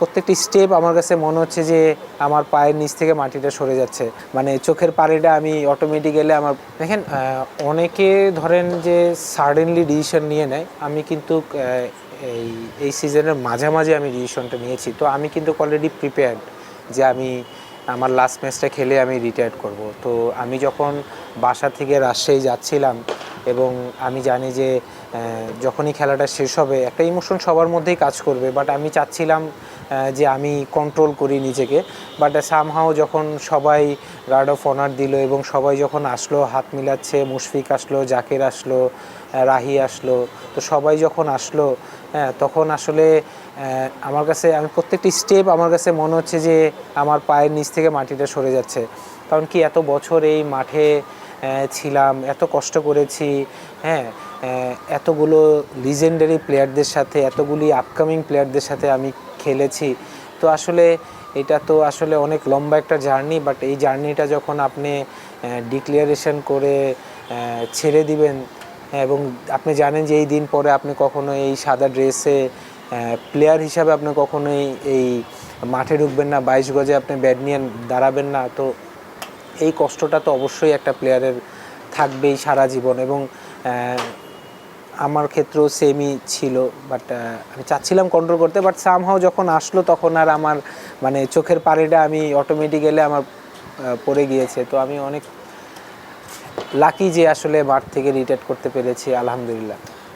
প্রত্যেকটি স্টেপ আমার কাছে মনে হচ্ছে যে আমার পায়ের নিচ থেকে মাটিটা সরে যাচ্ছে। মানে চোখের পাড়িটা আমি অটোমেটিক্যালি আমার, দেখেন অনেকে ধরেন যে সাডেনলি ডিসিশন নিয়ে নেয়, আমি কিন্তু এই এই সিজনের মাঝামাঝি আমি ডিসিশনটা নিয়েছি। তো আমি কিন্তু অলরেডি প্রিপেয়ার্ড যে আমি আমার লাস্ট ম্যাচটা খেলে আমি রিটায়ার করব। তো আমি যখন বাসা থেকে রাজশাহী যাচ্ছিলাম এবং আমি জানি যে যখনই খেলাটা শেষ হবে, একটা ইমোশন সবার মধ্যেই কাজ করবে বাট আমি চাচ্ছিলাম যে আমি কন্ট্রোল করি নিজেকে বাট সামহাও যখন সবাই গার্ড অফ অনার দিল এবং সবাই যখন আসলো, হাত মিলাচ্ছে, মুশফিক আসলো, জাকের আসলো রাহি আসলো, তো সবাই যখন আসলো হ্যাঁ তখন আসলে আমার কাছে, আমি প্রত্যেকটি স্টেপ আমার কাছে মনে হচ্ছে যে, আমার পায়ের নিচ থেকে মাটিটা সরে যাচ্ছে। কারণ কি, এত বছর এই মাঠে ছিলাম, এত কষ্ট করেছি হ্যাঁ এতগুলো লিজেন্ডারি প্লেয়ারদের সাথে, এতগুলি আপকামিং প্লেয়ারদের সাথে আমি খেলেছি। তো আসলে এটা তো আসলে অনেক লম্বা একটা জার্নি বাট এই জার্নিটা যখন আপনি ডিক্লিয়ারেশন করে ছেড়ে দিবেন, এবং আপনি জানেন যে এই দিন পরে আপনি কখনো এই সাদা ড্রেসে প্লেয়ার হিসাবে আপনি কখনোই এই মাঠে ঢুকবেন না, বাইশ গজে আপনি ব্যাট নিয়ে দাঁড়াবেন না, তো এই কষ্টটা তো অবশ্যই একটা প্লেয়ারের থাকবেই সারা জীবন এবং আমার ক্ষেত্রেও সেমই ছিল বাট আমি চাচ্ছিলাম কন্ট্রোল করতে বাট সামহাও যখন আসলো তখন আর আমার মানে চোখের পাড়িটা আমি অটোমেটিক্যালি আমার পড়ে গিয়েছে। তো আমি অনেক লাকি যে আসলে মাঠ থেকে রিটায়ার করতে পেরেছি, আলহামদুলিল্লাহ।